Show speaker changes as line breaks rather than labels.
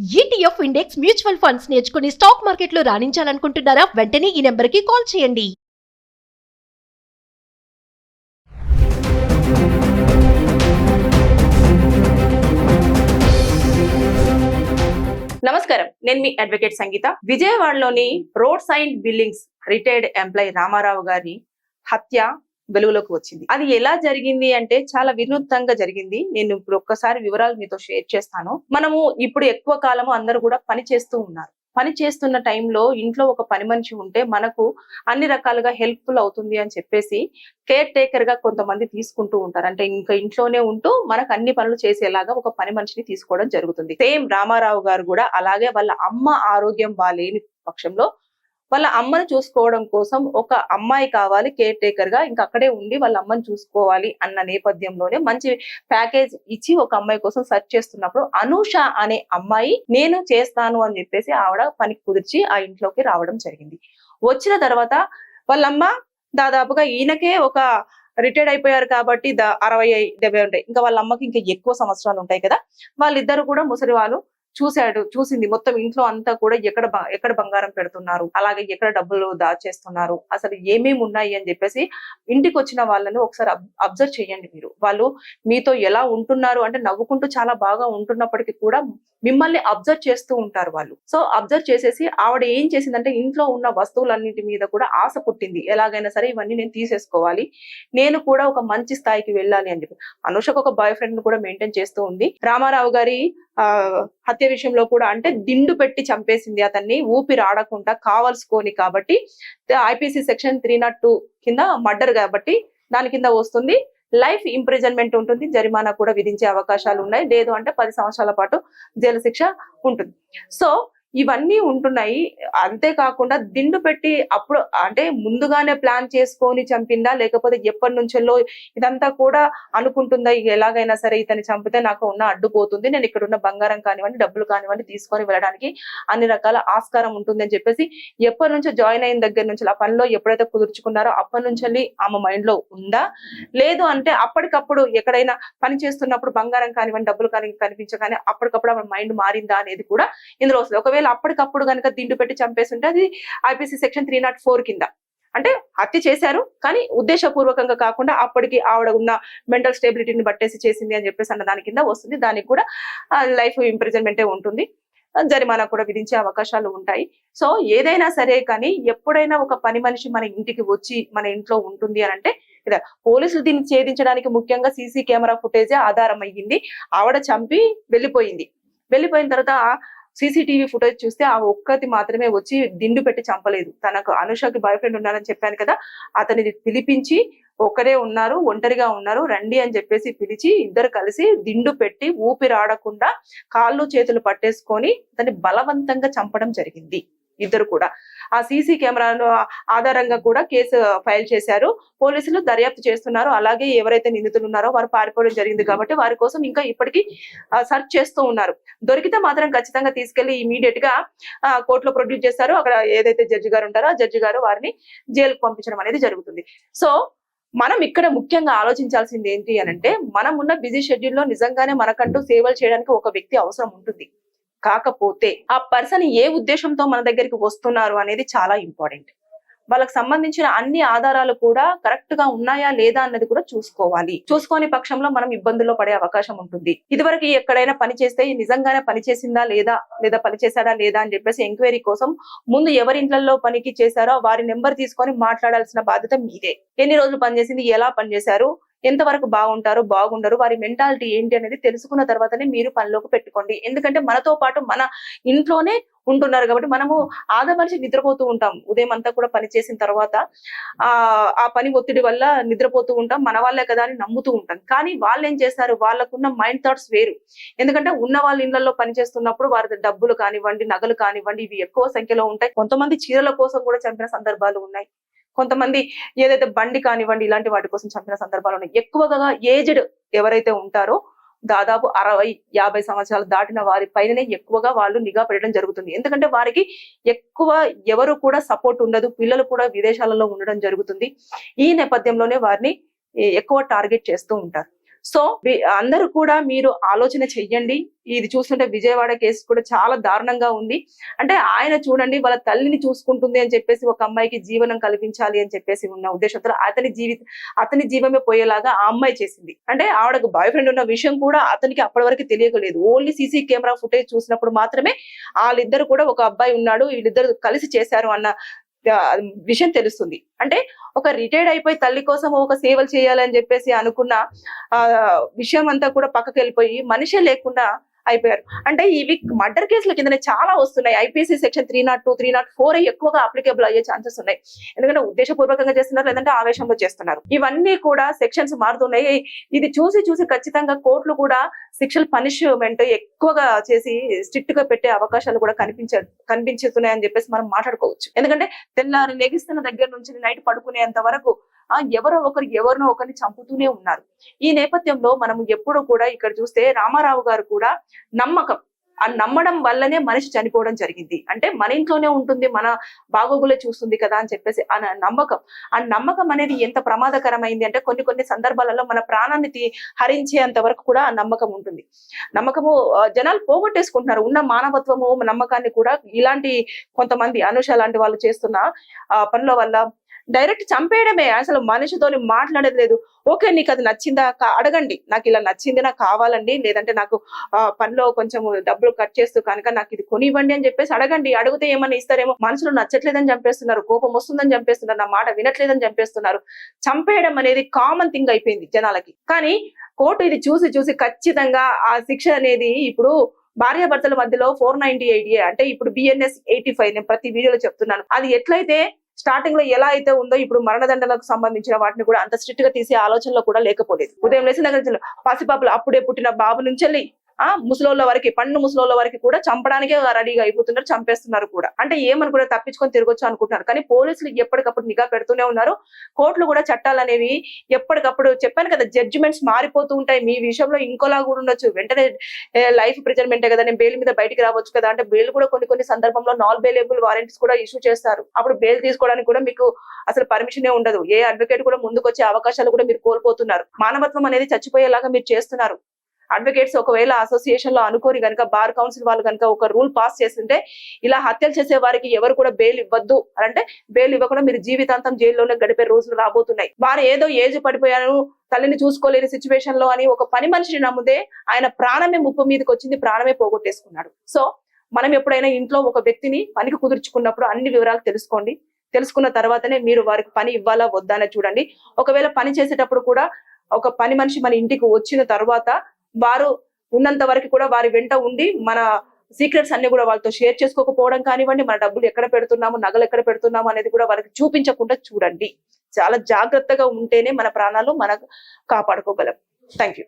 ETF index mutual funds నేర్చుకుని stock మార్కెట్లో రాణించాలనుకుంటున్నారా? వెంటనే ఈ నెంబర్కి కాల్ చేయండి.
నమస్కారం. నేను మీ అడ్వకేట్ సంగీత. విజయవాడలోని road side buildings retired employee Ramarao గారి హత్య వెలుగులోకి వచ్చింది. అది ఎలా జరిగింది అంటే చాలా వినూత్నంగా జరిగింది. నేను ఇప్పుడు ఒక్కసారి వివరాలు మీతో షేర్ చేస్తాను. మనము ఇప్పుడు ఎక్కువ కాలము అందరూ కూడా పని చేస్తూ ఉన్నారు. పని చేస్తున్న టైంలో ఇంట్లో ఒక పని మనిషి ఉంటే మనకు అన్ని రకాలుగా హెల్ప్ఫుల్ అవుతుంది అని చెప్పేసి కేర్ టేకర్గా కొంతమంది తీసుకుంటూ ఉంటారు. అంటే ఇంకా ఇంట్లోనే ఉంటూ మనకు అన్ని పనులు చేసేలాగా ఒక పని మనిషిని తీసుకోవడం జరుగుతుంది. సేమ్ రామారావు గారు కూడా అలాగే వాళ్ళ అమ్మ ఆరోగ్యం బాగాలేని పక్షంలో వాళ్ళ అమ్మని చూసుకోవడం కోసం ఒక అమ్మాయి కావాలి కేర్ టేకర్గా ఇంకా అక్కడే ఉండి వాళ్ళ అమ్మని చూసుకోవాలి అన్న నేపథ్యంలోనే మంచి ప్యాకేజ్ ఇచ్చి ఒక అమ్మాయి కోసం సెర్చ్ చేస్తున్నప్పుడు అనూష అనే అమ్మాయి నేను చేస్తాను అని చెప్పేసి ఆవిడ పనికి కుదిర్చి ఆ ఇంట్లోకి రావడం జరిగింది. వచ్చిన తర్వాత వాళ్ళమ్మ దాదాపుగా ఈయనకే ఒక రిటైర్డ్ అయిపోయారు కాబట్టి అరవై డెబ్బై ఉంటాయి. ఇంకా వాళ్ళ అమ్మకి ఇంకా ఎక్కువ సంవత్సరాలు ఉంటాయి కదా. వాళ్ళిద్దరు కూడా ముసలి వాళ్ళు చూశాడు చూసింది. మొత్తం ఇంట్లో అంతా కూడా ఎక్కడ ఎక్కడ బంగారం పెడుతున్నారు? అలాగే ఎక్కడ డబ్బులు దాచేస్తున్నారు? అసలు ఏమేమి ఉన్నాయి అని చెప్పేసి ఇంటికి వచ్చిన వాళ్ళని ఒకసారి అబ్జర్వ్ చేయండి మీరు. వాళ్ళు మీతో ఎలా ఉంటున్నారు? అంటే నవ్వుకుంటూ చాలా బాగా ఉంటున్నప్పటికీ కూడా మిమ్మల్ని అబ్జర్వ్ చేస్తూ ఉంటారు వాళ్ళు. సో అబ్జర్వ్ చేసేసి ఆవిడ ఏం చేసిందంటే ఇంట్లో ఉన్న వస్తువులన్నిటి మీద కూడా ఆశ పుట్టింది. ఎలాగైనా సరే ఇవన్నీ నేను తీసేసుకోవాలి. నేను కూడా ఒక మంచి స్థాయికి వెళ్ళాలి అని చెప్పి. అనుషకు ఒక బాయ్ ఫ్రెండ్ కూడా మెయింటైన్ చేస్తూ ఉంది. రామారావు గారి హత్య విషయంలో కూడా అంటే దిండు పెట్టి చంపేసింది అతన్ని ఊపిరి ఆడకుండా కావలసుకోని కాబట్టి IPC section three not two కింద మర్డర్ కాబట్టి దాని కింద వస్తుంది. లైఫ్ ఇంప్రిజన్మెంట్ ఉంటుంది జరిమానా కూడా విధించే అవకాశాలు ఉన్నాయి. లేదు అంటే పది సంవత్సరాల పాటు జైలు శిక్ష ఉంటుంది. సో ఇవన్నీ ఉంటున్నాయి. అంతేకాకుండా దిండు పెట్టి అప్పుడు అంటే ముందుగానే ప్లాన్ చేసుకొని చంపిందా? లేకపోతే ఎప్పటి నుంచెల్లో ఇదంతా కూడా అనుకుంటుందా? ఇక ఎలాగైనా సరే ఇతని చంపితే నాకు ఉన్న అడ్డుపోతుంది నేను ఇక్కడ ఉన్న బంగారం కానివ్వండి డబ్బులు కానివ్వండి తీసుకొని వెళ్ళడానికి అన్ని రకాల ఆస్కారం ఉంటుంది అని చెప్పేసి ఎప్పటి నుంచో జాయిన్ అయిన దగ్గర నుంచి ఆ పనిలో ఎప్పుడైతే కుదుర్చుకున్నారో అప్పటి నుంచి ఆమె మైండ్లో ఉందా? లేదు అంటే అప్పటికప్పుడు ఎక్కడైనా పని చేస్తున్నప్పుడు బంగారం కానివ్వండి డబ్బులు కానీ కనిపించగానే అప్పటికప్పుడు ఆమె మైండ్ మారిందా అనేది కూడా ఇందులో వస్తుంది. ఒకవేళ అప్పటికప్పుడు కనుక దిండు పెట్టి చంపేస్తుంటే అది IPC section three not four కింద. అంటే హత్య చేశారు కానీ ఉద్దేశపూర్వకంగా కాకుండా అప్పటికి ఆవిడ ఉన్న మెంటల్ స్టేబిలిటీని బట్టేసి చేసింది అని చెప్పేసి అన్న దాని కింద వస్తుంది. దానికి కూడా లైఫ్ ఇంప్రిజన్మెంటే ఉంటుంది. జరిమానా కూడా విధించే అవకాశాలు ఉంటాయి. సో ఏదైనా సరే కానీ ఎప్పుడైనా ఒక పని మనిషి మన ఇంటికి వచ్చి మన ఇంట్లో ఉంటుంది అని అంటే ఇదా పోలీసులు దీన్ని ఛేదించడానికి ముఖ్యంగా సీసీ కెమెరా ఫుటేజే ఆధారం అయ్యింది ఆవిడ చంపి వెళ్ళిపోయింది. వెళ్ళిపోయిన తర్వాత సీసీటీవీ ఫుటేజ్ చూస్తే ఆ ఒక్కటి మాత్రమే వచ్చి దిండు పెట్టి చంపలేదు. తనకు అనుషకి బాయ్ ఫ్రెండ్ ఉన్నారని చెప్పాను కదా అతని పిలిపించి ఒక్కరే ఉన్నారు ఒంటరిగా ఉన్నారు రండి అని చెప్పేసి పిలిచి ఇద్దరు కలిసి దిండు పెట్టి ఊపిరాడకుండా కాళ్ళు చేతులు పట్టేసుకొని అతన్ని బలవంతంగా చంపడం జరిగింది. ఇద్దరు కూడా. ఆ సీసీ కెమెరాను ఆధారంగా కూడా కేసు ఫైల్ చేశారు. పోలీసులు దర్యాప్తు చేస్తున్నారు. అలాగే ఎవరైతే నిందితులు ఉన్నారో వారు పారిపోవడం జరిగింది కాబట్టి వారి కోసం ఇంకా ఇప్పటికీ సర్చ్ చేస్తూ ఉన్నారు. దొరికితే మాత్రం ఖచ్చితంగా తీసుకెళ్ళి ఇమీడియట్గా కోర్టులో ప్రొడ్యూస్ చేస్తారు. అక్కడ ఏదైతే జడ్జి గారు ఉంటారో ఆ జడ్జి గారు వారిని జైలుకు పంపించడం అనేది జరుగుతుంది. సో మనం ఇక్కడ ముఖ్యంగా ఆలోచించాల్సింది ఏంటి అని అంటే మనం ఉన్న బిజీ షెడ్యూల్లో నిజంగానే మనకంటూ సేవలు చేయడానికి ఒక వ్యక్తి అవసరం ఉంటుంది. కాకపోతే ఆ పర్సన్ ఏ ఉద్దేశంతో మన దగ్గరికి వస్తున్నారు అనేది చాలా ఇంపార్టెంట్. వాళ్ళకి సంబంధించిన అన్ని ఆధారాలు కూడా కరెక్ట్గా ఉన్నాయా లేదా అన్నది కూడా చూసుకోవాలి. చూసుకోని పక్షంలో మనం ఇబ్బందుల్లో పడే అవకాశం ఉంటుంది. ఇదివరకు ఎక్కడైనా పని చేస్తే నిజంగానే పని చేసిందా లేదా లేదా పని చేశాడా లేదా అని చెప్పేసి ఎంక్వైరీ కోసం ముందు ఎవరి ఇంట్లలో పనికి చేశారో వారి నెంబర్ తీసుకొని మాట్లాడాల్సిన బాధ్యత మీదే. ఎన్ని రోజులు పనిచేసింది ఎలా పనిచేశారు ఎంతవరకు బాగుంటారు బాగుండరు వారి మెంటాలిటీ ఏంటి అనేది తెలుసుకున్న తర్వాతనే మీరు పనిలోకి పెట్టుకోండి. ఎందుకంటే మనతో పాటు మన ఇంట్లోనే ఉంటున్నారు కాబట్టి మనము ఆదమనిషి నిద్రపోతూ ఉంటాం. ఉదయం అంతా కూడా పని చేసిన తర్వాత ఆ ఆ పని ఒత్తిడి వల్ల నిద్రపోతూ ఉంటాం. మన వాళ్ళే కదా అని నమ్ముతూ ఉంటాం. కానీ వాళ్ళు ఏం చేస్తారు? వాళ్ళకున్న మైండ్ థాట్స్ వేరు. ఎందుకంటే ఉన్న వాళ్ళ ఇళ్ళలో పని చేస్తున్నప్పుడు వారి డబ్బులు కానివ్వండి నగలు కానివ్వండి ఇవి ఎక్కువ సంఖ్యలో ఉంటాయి. కొంతమంది చీరల కోసం కూడా చంపిన సందర్భాలు ఉన్నాయి. కొంతమంది ఏదైతే బండి కానివ్వండి ఇలాంటి వాటి కోసం చంపిన సందర్భాలు ఉన్నాయి. ఎక్కువగా ఏజ్డ్ ఎవరైతే ఉంటారో దాదాపు అరవై యాభై సంవత్సరాలు దాటిన వారి పైననే ఎక్కువగా వాళ్ళు నిఘా పెట్టడం జరుగుతుంది. ఎందుకంటే వారికి ఎక్కువ ఎవరు కూడా సపోర్ట్ ఉండదు. పిల్లలు కూడా విదేశాలలో ఉండడం జరుగుతుంది. ఈ నేపథ్యంలోనే వారిని ఎక్కువ టార్గెట్ చేస్తూ ఉంటారు. సో అందరూ కూడా మీరు ఆలోచన చెయ్యండి. ఇది చూస్తుంటే విజయవాడ కేసు కూడా చాలా దారుణంగా ఉంది. అంటే ఆయన చూడండి వాళ్ళ తల్లిని చూసుకుంటుంది అని చెప్పేసి ఒక అమ్మాయికి జీవనం కల్పించాలి అని చెప్పేసి ఉన్న ఉద్దేశంతో అతని జీవి అతని జీవమే పోయేలాగా ఆ అమ్మాయి చేసింది. అంటే ఆవిడకు బాయ్ ఫ్రెండ్ ఉన్న విషయం కూడా అతనికి అప్పటి వరకు తెలియకలేదు. ఓన్లీ సీసీ కెమెరా ఫుటేజ్ చూసినప్పుడు మాత్రమే వాళ్ళిద్దరు కూడా ఒక అబ్బాయి ఉన్నాడు వీళ్ళిద్దరు కలిసి చేశారు అన్న విషయం తెలుస్తుంది. అంటే ఒక రిటైర్డ్ అయిపోయి తల్లి కోసం ఒక సేవలు చేయాలని చెప్పేసి అనుకున్న ఆ విషయం అంతా కూడా పక్కకి వెళ్ళిపోయి మనిషే లేకుండా అయిపోయారు. అంటే ఇవి మర్డర్ కేసుల కిందనే చాలా వస్తున్నాయి. IPC section three not two three not four ఎక్కువగా అప్లికేబుల్ అయ్యే ఛాన్సెస్ ఉన్నాయి. ఎందుకంటే ఉద్దేశపూర్వకంగా చేస్తున్నారు లేదంటే ఆవేశంలో చేస్తున్నారు. ఇవన్నీ కూడా సెక్షన్స్ మారుతున్నాయి. ఇది చూసి చూసి ఖచ్చితంగా కోర్టులు కూడా శిక్షల పనిష్మెంట్ ఎక్కువగా చేసి స్ట్రిక్ట్గా పెట్టే అవకాశాలు కూడా కనిపించ కనిపించుతున్నాయని అని చెప్పేసి మనం మాట్లాడుకోవచ్చు. ఎందుకంటే తెల్లారి లెగిస్తున్న దగ్గర నుంచి నైట్ పడుకునేంత వరకు ఆ ఎవరో ఒకరు ఎవరినో ఒకరిని చంపుతూనే ఉన్నారు. ఈ నేపథ్యంలో మనం ఎప్పుడు కూడా ఇక్కడ చూస్తే రామారావు గారు కూడా నమ్మకం. ఆ నమ్మడం వల్లనే మనిషి చనిపోవడం జరిగింది. అంటే మన ఇంట్లోనే ఉంటుంది మన బాగోగులే చూస్తుంది కదా అని చెప్పేసి ఆ నమ్మకం. ఆ నమ్మకం అనేది ఎంత ప్రమాదకరమైంది అంటే కొన్ని కొన్ని సందర్భాలలో మన ప్రాణాన్ని హరించేంత వరకు కూడా ఆ నమ్మకం ఉంటుంది. నమ్మకము జనాలు పోగొట్టేసుకుంటున్నారు. ఉన్న మానవత్వము నమ్మకాన్ని కూడా ఇలాంటి కొంతమంది అనుష లాంటి వాళ్ళు చేస్తున్న ఆ, పనుల వల్ల డైరెక్ట్ చంపేయడమే. అసలు మనిషితోని మాట్లాడేది లేదు. ఓకే నీకు అది నచ్చిందా? కా- అడగండి. నాకు ఇలా నచ్చింది నాకు కావాలండి. లేదంటే నాకు ఆ, పనిలో కొంచెం డబ్బులు కట్ చేస్తూ కనుక నాకు ఇది కొనివ్వండి అని చెప్పేసి అడగండి. అడిగితే ఏమన్నా ఇస్తారేమో. మనసులో నచ్చట్లేదని చంపేస్తున్నారు. కోపం వస్తుందని చంపేస్తున్నారు. నా మాట వినట్లేదని చంపేస్తున్నారు. చంపేయడం అనేది కామన్ థింగ్ అయిపోయింది జనాలకి. కానీ కోర్టు ఇది చూసి చూసి ఖచ్చితంగా ఆ శిక్ష అనేది ఇప్పుడు భార్యాభర్తల మధ్యలో ఫోర్ నైన్టీ ఎయిట్ అంటే ఇప్పుడు బిఎన్ఎస్ ఎయిటీ ఫైవ్ నేను ప్రతి వీడియోలో చెప్తున్నాను. అది ఎట్లయితే స్టార్టింగ్లో ఎలా అయితే ఉందో ఇప్పుడు మరణదండలకు సంబంధించిన వాటిని కూడా అంత స్ట్రిక్ట్గా తీసే ఆలోచనలో కూడా లేకపోలేదు. ఉదయం లేచిన దగ్గర పసిపాపలు అప్పుడే పుట్టిన బాబు నుంచి వెళ్ళి ఆ ముసలోళ్ళ వరకు పండు ముసలోళ్ళ వరకు కూడా చంపడానికే రెడీగా అయిపోతున్నారు చంపేస్తున్నారు కూడా. అంటే ఏమని కూడా తప్పించుకొని తిరగొచ్చు అనుకుంటున్నారు. కానీ పోలీసులు ఎప్పటికప్పుడు నిఘా పెడుతూనే ఉన్నారు. కోర్టులు కూడా చట్టాలు అనేవి ఎప్పటికప్పుడు చెప్పాను కదా జడ్జిమెంట్స్ మారిపోతూ ఉంటాయి. మీ విషయంలో ఇంకోలా కూడా ఉండొచ్చు. వెంటనే లైఫ్ ప్రిజర్మెంటే కదా నేను బెయిల్ మీద బయటికి రావచ్చు కదా అంటే బెయిల్ కూడా కొన్ని కొన్ని సందర్భంలో నాన్ బెయిలేబుల్ వారెంట్స్ కూడా ఇష్యూ చేస్తారు. అప్పుడు బెయిల్ తీసుకోవడానికి కూడా మీకు అసలు పర్మిషన్ ఉండదు. ఏ అడ్వకేట్ కూడా ముందుకు వచ్చే అవకాశాలు కూడా మీరు కోల్పోతున్నారు. మానవత్వం అనేది చచ్చిపోయేలాగా మీరు చేస్తున్నారు. అడ్వకేట్స్ ఒకవేళ అసోసియేషన్లో అనుకోని కనుక బార్ కౌన్సిల్ వాళ్ళు కనుక ఒక రూల్ పాస్ చేస్తుంటే ఇలా హత్యలు చేసే వారికి ఎవరు కూడా బెయిల్ ఇవ్వద్దు. అని అంటే బెయిల్ ఇవ్వకుండా మీరు జీవితాంతం జైల్లోనే గడిపే రోజులు రాబోతున్నాయి. వారు ఏదో ఏజ్ పడిపోయాను తల్లిని చూసుకోలేని సిచ్యువేషన్లో అని ఒక పని మనిషిని నమ్ముదే ఆయన ప్రాణమే ముప్పు మీదకి వచ్చింది ప్రాణమే పోగొట్టేసుకున్నాడు. సో మనం ఎప్పుడైనా ఇంట్లో ఒక వ్యక్తిని పనికి కుదుర్చుకున్నప్పుడు అన్ని వివరాలు తెలుసుకోండి. తెలుసుకున్న తర్వాతనే మీరు వారికి పని ఇవ్వాలా వద్దా చూడండి. ఒకవేళ పని చేసేటప్పుడు కూడా ఒక పని మనిషి మన ఇంటికి వచ్చిన తర్వాత వారు ఉన్నంత వరకు కూడా వారి వెంట ఉండి మన సీక్రెట్స్ అన్ని కూడా వాళ్ళతో షేర్ చేసుకోకపోవడం కానివ్వండి మన డబ్బులు ఎక్కడ పెడుతున్నాము నగలు ఎక్కడ పెడుతున్నాము అనేది కూడా వారికి చూపించకుండా చూడండి. చాలా జాగ్రత్తగా ఉంటేనే మన ప్రాణాలు మనం కాపాడుకోగలం. Thank you